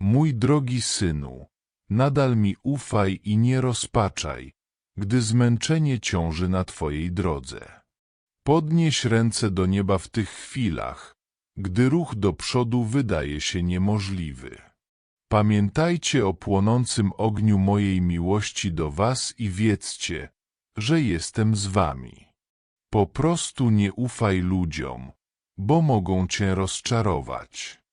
Mój drogi synu, nadal mi ufaj i nie rozpaczaj, gdy zmęczenie ciąży na twojej drodze. Podnieś ręce do nieba w tych chwilach, gdy ruch do przodu wydaje się niemożliwy. Pamiętajcie o płonącym ogniu mojej miłości do was i wiedzcie, że jestem z wami. Po prostu nie ufaj ludziom, bo mogą cię rozczarować.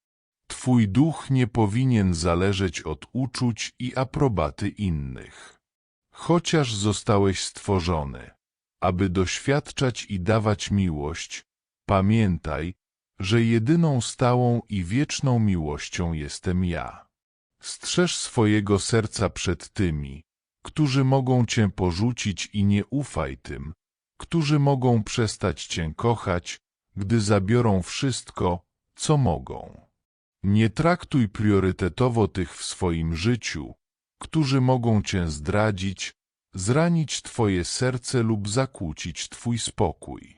Twój duch nie powinien zależeć od uczuć i aprobaty innych. Chociaż zostałeś stworzony, aby doświadczać i dawać miłość, pamiętaj, że jedyną stałą i wieczną miłością jestem ja. Strzeż swojego serca przed tymi, którzy mogą cię porzucić i nie ufaj tym, którzy mogą przestać cię kochać, gdy zabiorą wszystko, co mogą. Nie traktuj priorytetowo tych w swoim życiu, którzy mogą cię zdradzić, zranić twoje serce lub zakłócić twój spokój.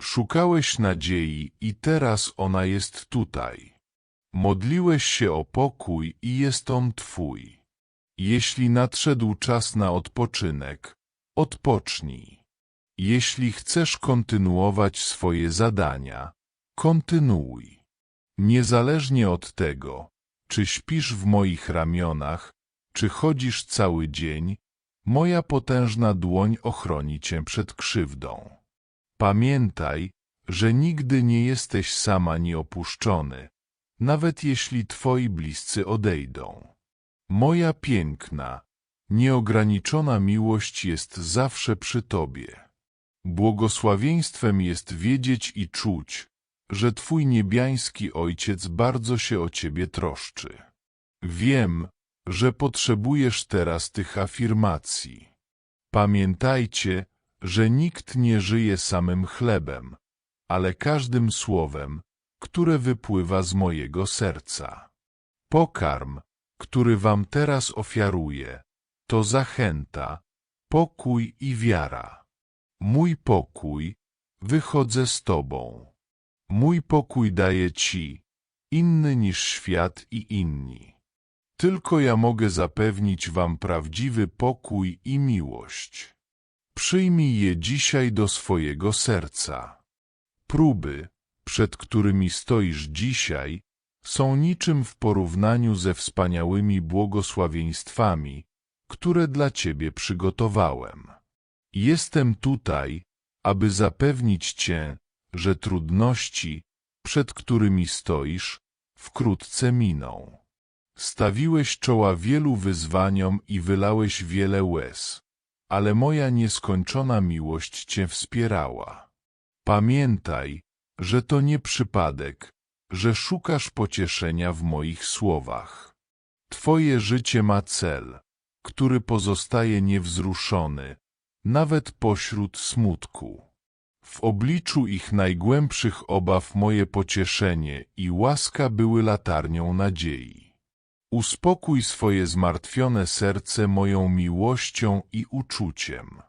Szukałeś nadziei i teraz ona jest tutaj. Modliłeś się o pokój i jest on twój. Jeśli nadszedł czas na odpoczynek, odpocznij. Jeśli chcesz kontynuować swoje zadania, kontynuuj. Niezależnie od tego, czy śpisz w moich ramionach, czy chodzisz cały dzień, moja potężna dłoń ochroni cię przed krzywdą. Pamiętaj, że nigdy nie jesteś sama nieopuszczony, nawet jeśli twoi bliscy odejdą. Moja piękna, nieograniczona miłość jest zawsze przy tobie. Błogosławieństwem jest wiedzieć i czuć, że Twój niebiański Ojciec bardzo się o Ciebie troszczy. Wiem, że potrzebujesz teraz tych afirmacji. Pamiętajcie, że nikt nie żyje samym chlebem, ale każdym słowem, które wypływa z mojego serca. Pokarm, który Wam teraz ofiaruję, to zachęta, pokój i wiara. Mój pokój, wychodzę z Tobą. Mój pokój daję Ci, inny niż świat i inni. Tylko ja mogę zapewnić Wam prawdziwy pokój i miłość. Przyjmij je dzisiaj do swojego serca. Próby, przed którymi stoisz dzisiaj, są niczym w porównaniu ze wspaniałymi błogosławieństwami, które dla Ciebie przygotowałem. Jestem tutaj, aby zapewnić Cię, że trudności, przed którymi stoisz, wkrótce miną. Stawiłeś czoła wielu wyzwaniom i wylałeś wiele łez, ale moja nieskończona miłość Cię wspierała. Pamiętaj, że to nie przypadek, że szukasz pocieszenia w moich słowach. Twoje życie ma cel, który pozostaje niewzruszony, nawet pośród smutku. W obliczu ich najgłębszych obaw moje pocieszenie i łaska były latarnią nadziei. Uspokój swoje zmartwione serce moją miłością i uczuciem.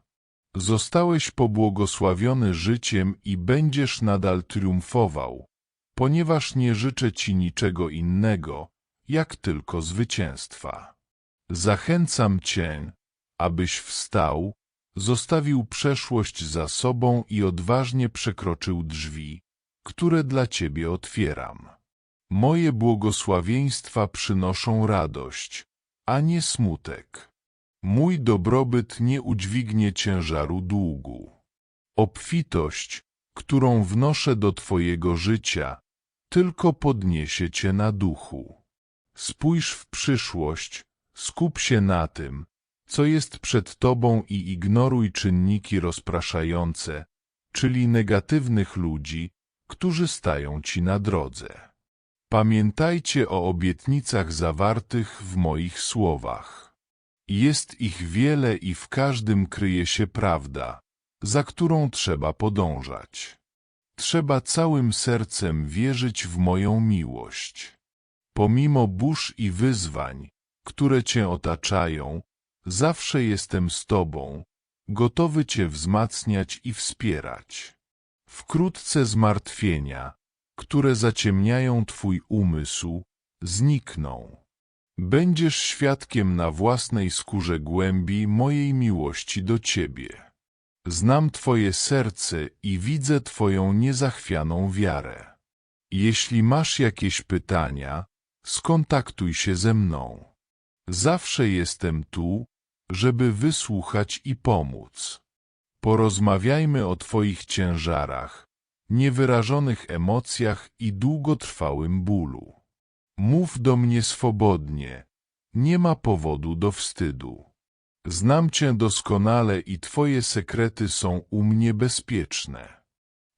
Zostałeś pobłogosławiony życiem i będziesz nadal triumfował, ponieważ nie życzę Ci niczego innego, jak tylko zwycięstwa. Zachęcam Cię, abyś wstał, Zostawił przeszłość za sobą i odważnie przekroczył drzwi, które dla Ciebie otwieram. Moje błogosławieństwa przynoszą radość, a nie smutek. Mój dobrobyt nie udźwignie ciężaru długu. Obfitość, którą wnoszę do Twojego życia, tylko podniesie Cię na duchu. Spójrz w przyszłość, skup się na tym, co jest przed tobą i ignoruj czynniki rozpraszające, czyli negatywnych ludzi, którzy stają ci na drodze. Pamiętajcie o obietnicach zawartych w moich słowach. Jest ich wiele i w każdym kryje się prawda, za którą trzeba podążać. Trzeba całym sercem wierzyć w moją miłość. Pomimo burz i wyzwań, które cię otaczają, Zawsze jestem z Tobą, gotowy Cię wzmacniać i wspierać. Wkrótce zmartwienia, które zaciemniają Twój umysł, znikną. Będziesz świadkiem na własnej skórze głębi mojej miłości do Ciebie. Znam Twoje serce i widzę Twoją niezachwianą wiarę. Jeśli masz jakieś pytania, skontaktuj się ze mną. Zawsze jestem tu, żeby wysłuchać i pomóc. Porozmawiajmy o Twoich ciężarach, niewyrażonych emocjach i długotrwałym bólu. Mów do mnie swobodnie, nie ma powodu do wstydu. Znam Cię doskonale i Twoje sekrety są u mnie bezpieczne.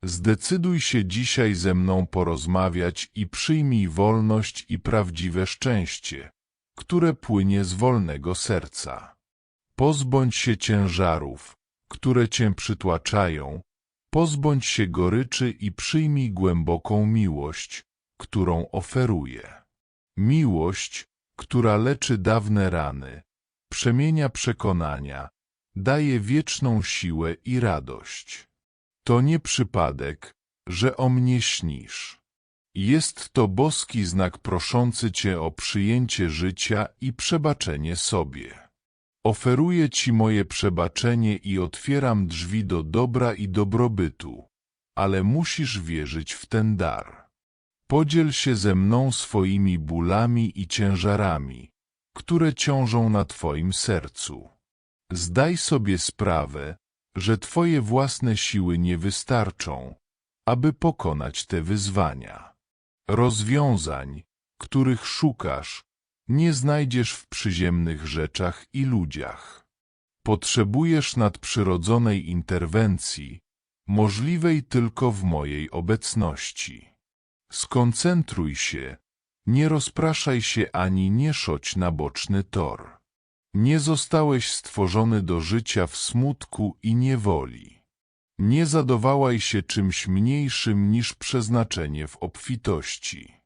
Zdecyduj się dzisiaj ze mną porozmawiać i przyjmij wolność i prawdziwe szczęście, które płynie z wolnego serca. Pozbądź się ciężarów, które Cię przytłaczają, pozbądź się goryczy i przyjmij głęboką miłość, którą oferuję. Miłość, która leczy dawne rany, przemienia przekonania, daje wieczną siłę i radość. To nie przypadek, że o mnie śnisz. Jest to boski znak proszący Cię o przyjęcie życia i przebaczenie sobie. Oferuję Ci moje przebaczenie i otwieram drzwi do dobra i dobrobytu, ale musisz wierzyć w ten dar. Podziel się ze mną swoimi bólami i ciężarami, które ciążą na Twoim sercu. Zdaj sobie sprawę, że Twoje własne siły nie wystarczą, aby pokonać te wyzwania. Rozwiązań, których szukasz, nie znajdziesz w przyziemnych rzeczach i ludziach. Potrzebujesz nadprzyrodzonej interwencji, możliwej tylko w mojej obecności. Skoncentruj się, nie rozpraszaj się ani nie szoć na boczny tor. Nie zostałeś stworzony do życia w smutku i niewoli. Nie zadowałaj się czymś mniejszym niż przeznaczenie w obfitości.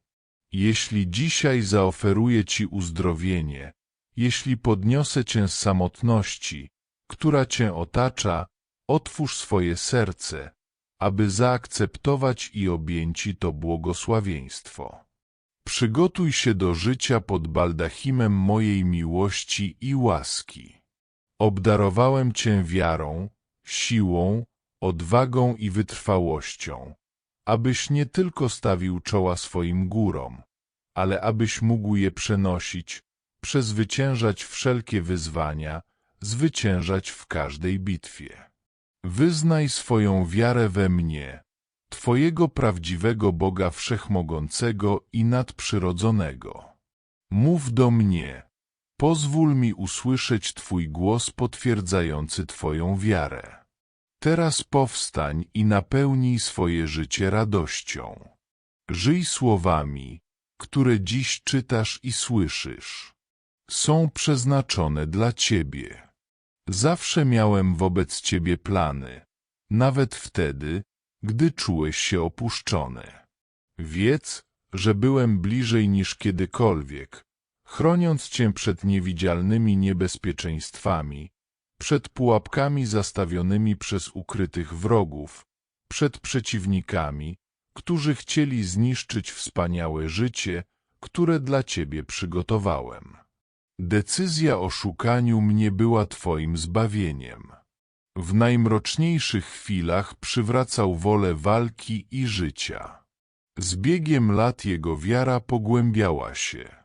Jeśli dzisiaj zaoferuję Ci uzdrowienie, jeśli podniosę Cię z samotności, która Cię otacza, otwórz swoje serce, aby zaakceptować i objęci to błogosławieństwo. Przygotuj się do życia pod baldachimem mojej miłości i łaski. Obdarowałem Cię wiarą, siłą, odwagą i wytrwałością, abyś nie tylko stawił czoła swoim górom, ale abyś mógł je przenosić, przezwyciężać wszelkie wyzwania, zwyciężać w każdej bitwie. Wyznaj swoją wiarę we mnie, Twojego prawdziwego Boga Wszechmogącego i Nadprzyrodzonego. Mów do mnie, pozwól mi usłyszeć Twój głos potwierdzający Twoją wiarę. Teraz powstań i napełnij swoje życie radością. Żyj słowami, które dziś czytasz i słyszysz. Są przeznaczone dla Ciebie. Zawsze miałem wobec Ciebie plany, nawet wtedy, gdy czułeś się opuszczony. Wiedz, że byłem bliżej niż kiedykolwiek, chroniąc Cię przed niewidzialnymi niebezpieczeństwami, przed pułapkami zastawionymi przez ukrytych wrogów, przed przeciwnikami, którzy chcieli zniszczyć wspaniałe życie, które dla Ciebie przygotowałem. Decyzja o szukaniu mnie była Twoim zbawieniem. W najmroczniejszych chwilach przywracał wolę walki i życia. Z biegiem lat jego wiara pogłębiała się.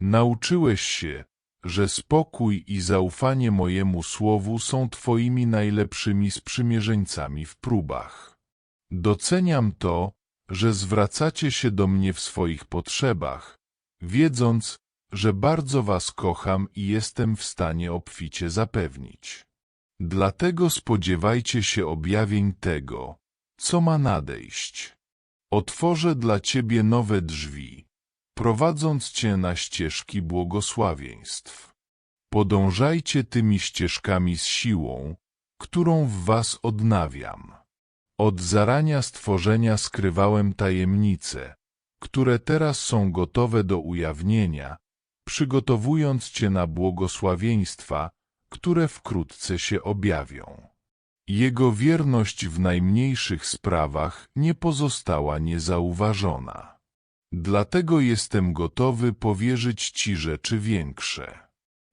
Nauczyłeś się, że spokój i zaufanie mojemu słowu są Twoimi najlepszymi sprzymierzeńcami w próbach. Doceniam to, że zwracacie się do mnie w swoich potrzebach, wiedząc, że bardzo Was kocham i jestem w stanie obficie zapewnić. Dlatego spodziewajcie się objawień tego, co ma nadejść. Otworzę dla Ciebie nowe drzwi, prowadząc Cię na ścieżki błogosławieństw. Podążajcie tymi ścieżkami z siłą, którą w Was odnawiam. Od zarania stworzenia skrywałem tajemnice, które teraz są gotowe do ujawnienia, przygotowując Cię na błogosławieństwa, które wkrótce się objawią. Jego wierność w najmniejszych sprawach nie pozostała niezauważona. Dlatego jestem gotowy powierzyć Ci rzeczy większe.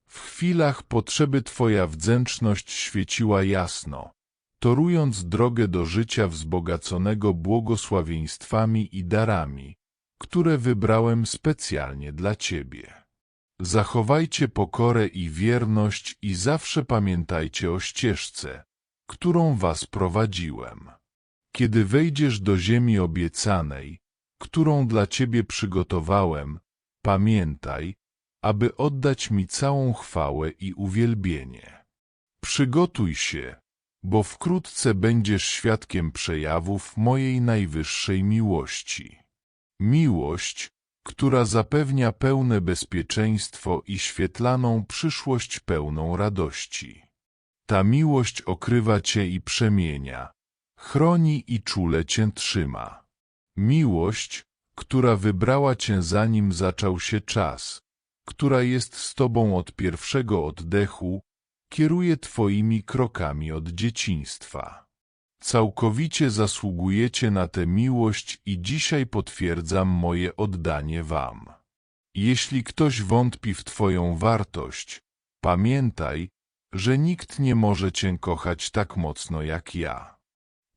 W chwilach potrzeby Twoja wdzięczność świeciła jasno, torując drogę do życia wzbogaconego błogosławieństwami i darami, które wybrałem specjalnie dla Ciebie. Zachowajcie pokorę i wierność i zawsze pamiętajcie o ścieżce, którą was prowadziłem. Kiedy wejdziesz do ziemi obiecanej, którą dla Ciebie przygotowałem, pamiętaj, aby oddać mi całą chwałę i uwielbienie. Przygotuj się, bo wkrótce będziesz świadkiem przejawów mojej najwyższej miłości. Miłość, która zapewnia pełne bezpieczeństwo i świetlaną przyszłość pełną radości. Ta miłość okrywa Cię i przemienia, chroni i czule Cię trzyma. Miłość, która wybrała Cię zanim zaczął się czas, która jest z Tobą od pierwszego oddechu, kieruje Twoimi krokami od dzieciństwa. Całkowicie zasługujecie na tę miłość i dzisiaj potwierdzam moje oddanie Wam. Jeśli ktoś wątpi w Twoją wartość, pamiętaj, że nikt nie może Cię kochać tak mocno jak ja.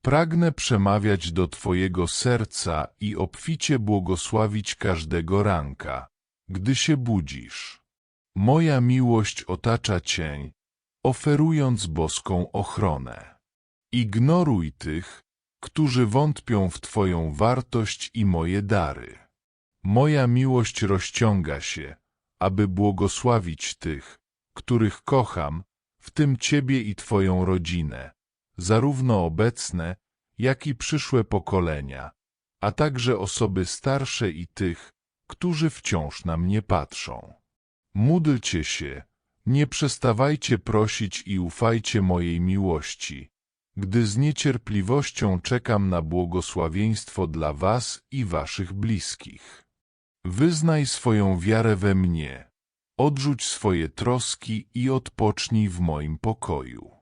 Pragnę przemawiać do Twojego serca i obficie błogosławić każdego ranka, gdy się budzisz. Moja miłość otacza Cię, oferując boską ochronę. Ignoruj tych, którzy wątpią w Twoją wartość i moje dary. Moja miłość rozciąga się, aby błogosławić tych, których kocham, w tym Ciebie i Twoją rodzinę, zarówno obecne, jak i przyszłe pokolenia, a także osoby starsze i tych, którzy wciąż na mnie patrzą. Módlcie się, nie przestawajcie prosić i ufajcie mojej miłości, gdy z niecierpliwością czekam na błogosławieństwo dla was i waszych bliskich. Wyznaj swoją wiarę we mnie, odrzuć swoje troski i odpocznij w moim pokoju.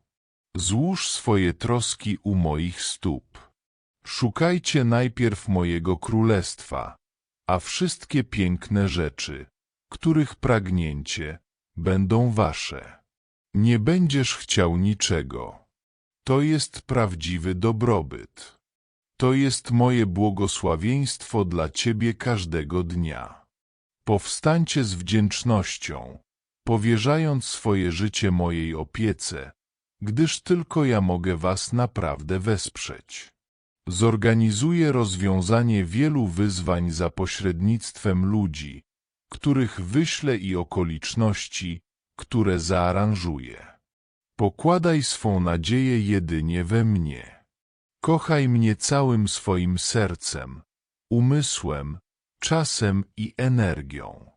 Złóż swoje troski u moich stóp. Szukajcie najpierw mojego królestwa, a wszystkie piękne rzeczy, których pragnięcie, będą wasze. Nie będziesz chciał niczego to jest prawdziwy dobrobyt. To jest moje błogosławieństwo dla Ciebie każdego dnia. Powstańcie z wdzięcznością, powierzając swoje życie mojej opiece, gdyż tylko ja mogę Was naprawdę wesprzeć. Zorganizuję rozwiązanie wielu wyzwań za pośrednictwem ludzi, których wyślę i okoliczności, które zaaranżuję. Pokładaj swą nadzieję jedynie we mnie. Kochaj mnie całym swoim sercem, umysłem, czasem i energią.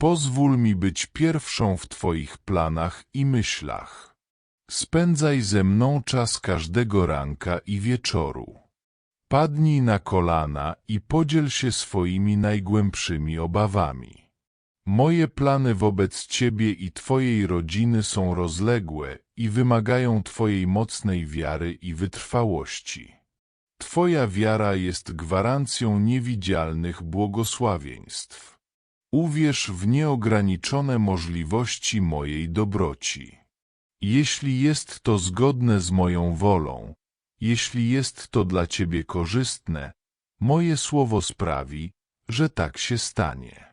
Pozwól mi być pierwszą w Twoich planach i myślach. Spędzaj ze mną czas każdego ranka i wieczoru. Padnij na kolana i podziel się swoimi najgłębszymi obawami. Moje plany wobec Ciebie i Twojej rodziny są rozległe i wymagają Twojej mocnej wiary i wytrwałości. Twoja wiara jest gwarancją niewidzialnych błogosławieństw. Uwierz w nieograniczone możliwości mojej dobroci. Jeśli jest to zgodne z moją wolą, jeśli jest to dla Ciebie korzystne, moje słowo sprawi, że tak się stanie.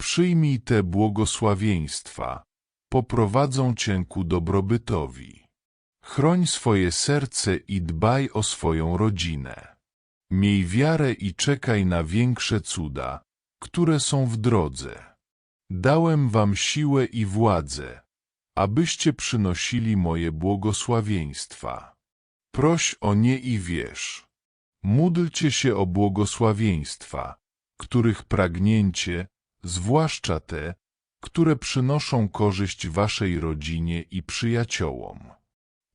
Przyjmij te błogosławieństwa, poprowadzą Cię ku dobrobytowi. Chroń swoje serce i dbaj o swoją rodzinę. Miej wiarę i czekaj na większe cuda, które są w drodze. Dałem wam siłę i władzę, abyście przynosili moje błogosławieństwa. Proś o nie i wierz. Módlcie się o błogosławieństwa, których pragnięcie zwłaszcza te, które przynoszą korzyść waszej rodzinie i przyjaciołom.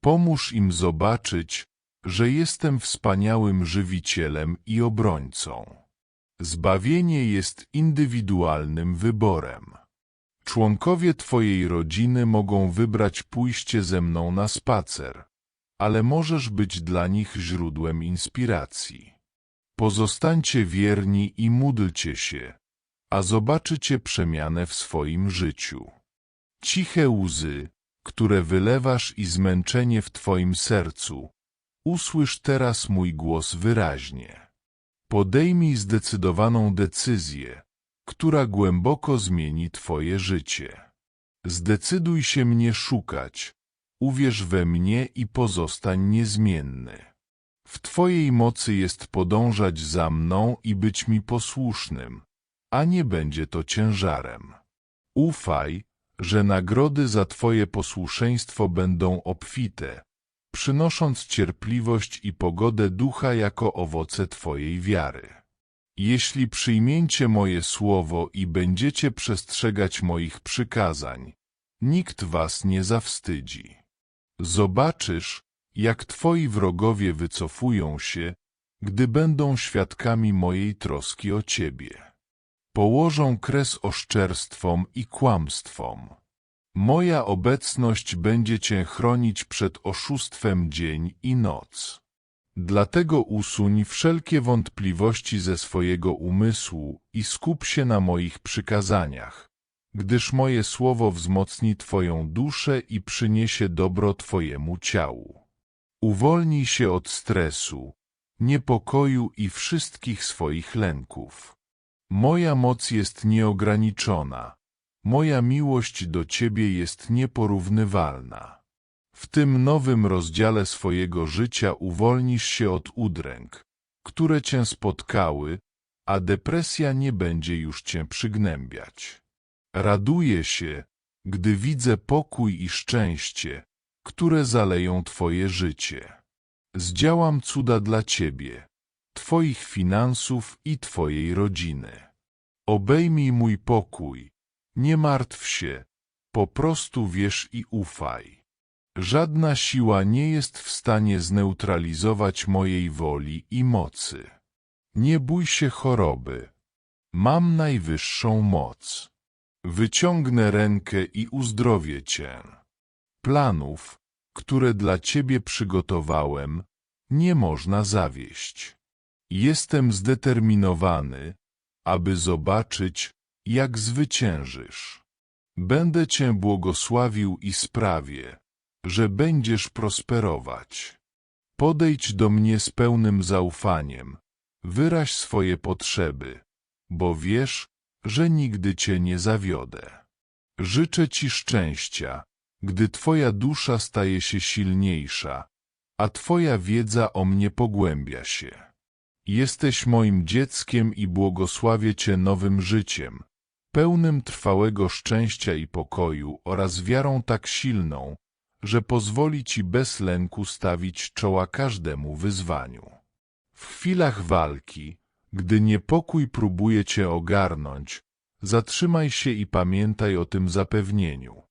Pomóż im zobaczyć, że jestem wspaniałym żywicielem i obrońcą. Zbawienie jest indywidualnym wyborem. Członkowie Twojej rodziny mogą wybrać pójście ze mną na spacer, ale możesz być dla nich źródłem inspiracji. Pozostańcie wierni i módlcie się, a zobaczycie przemianę w swoim życiu. Ciche łzy, które wylewasz i zmęczenie w Twoim sercu, usłysz teraz mój głos wyraźnie. Podejmij zdecydowaną decyzję, która głęboko zmieni Twoje życie. Zdecyduj się mnie szukać, uwierz we mnie i pozostań niezmienny. W Twojej mocy jest podążać za mną i być mi posłusznym, a nie będzie to ciężarem. Ufaj, że nagrody za Twoje posłuszeństwo będą obfite, przynosząc cierpliwość i pogodę ducha jako owoce Twojej wiary. Jeśli przyjmiecie moje słowo i będziecie przestrzegać moich przykazań, nikt was nie zawstydzi. Zobaczysz, jak Twoi wrogowie wycofują się, gdy będą świadkami mojej troski o Ciebie. Położą kres oszczerstwom i kłamstwom. Moja obecność będzie Cię chronić przed oszustwem dzień i noc. Dlatego usuń wszelkie wątpliwości ze swojego umysłu i skup się na moich przykazaniach, gdyż moje słowo wzmocni Twoją duszę i przyniesie dobro Twojemu ciału. Uwolnij się od stresu, niepokoju i wszystkich swoich lęków. Moja moc jest nieograniczona, moja miłość do Ciebie jest nieporównywalna. W tym nowym rozdziale swojego życia uwolnisz się od udręk, które Cię spotkały, a depresja nie będzie już Cię przygnębiać. Raduję się, gdy widzę pokój i szczęście, które zaleją Twoje życie. Zdziałam cuda dla Ciebie, Twoich finansów i Twojej rodziny. Obejmij mój pokój, nie martw się, po prostu wierz i ufaj. Żadna siła nie jest w stanie zneutralizować mojej woli i mocy. Nie bój się choroby. Mam najwyższą moc. Wyciągnę rękę i uzdrowię Cię. Planów, które dla Ciebie przygotowałem, nie można zawieść. Jestem zdeterminowany, aby zobaczyć, jak zwyciężysz. Będę Cię błogosławił i sprawię, że będziesz prosperować. Podejdź do mnie z pełnym zaufaniem, wyraź swoje potrzeby, bo wiesz, że nigdy Cię nie zawiodę. Życzę Ci szczęścia, gdy Twoja dusza staje się silniejsza, a Twoja wiedza o mnie pogłębia się. Jesteś moim dzieckiem i błogosławię Cię nowym życiem, pełnym trwałego szczęścia i pokoju oraz wiarą tak silną, że pozwoli Ci bez lęku stawić czoła każdemu wyzwaniu. W chwilach walki, gdy niepokój próbuje Cię ogarnąć, zatrzymaj się i pamiętaj o tym zapewnieniu.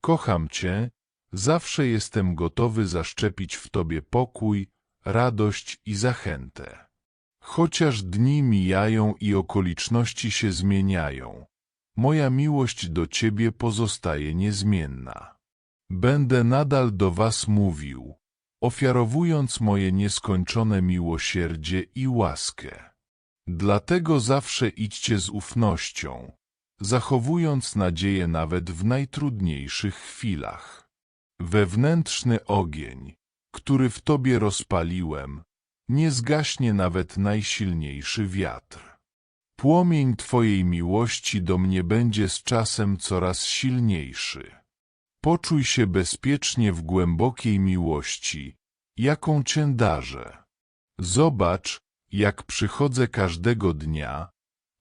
Kocham Cię, zawsze jestem gotowy zaszczepić w Tobie pokój, radość i zachętę. Chociaż dni mijają i okoliczności się zmieniają, moja miłość do Ciebie pozostaje niezmienna. Będę nadal do was mówił, ofiarowując moje nieskończone miłosierdzie i łaskę. Dlatego zawsze idźcie z ufnością, zachowując nadzieję nawet w najtrudniejszych chwilach. Wewnętrzny ogień, który w tobie rozpaliłem, nie zgaśnie nawet najsilniejszy wiatr. Płomień Twojej miłości do mnie będzie z czasem coraz silniejszy. Poczuj się bezpiecznie w głębokiej miłości, jaką Cię darzę. Zobacz, jak przychodzę każdego dnia,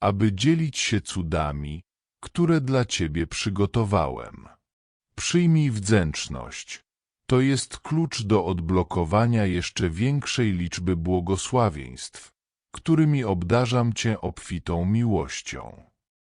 aby dzielić się cudami, które dla Ciebie przygotowałem. Przyjmij wdzięczność. To jest klucz do odblokowania jeszcze większej liczby błogosławieństw, którymi obdarzam Cię obfitą miłością.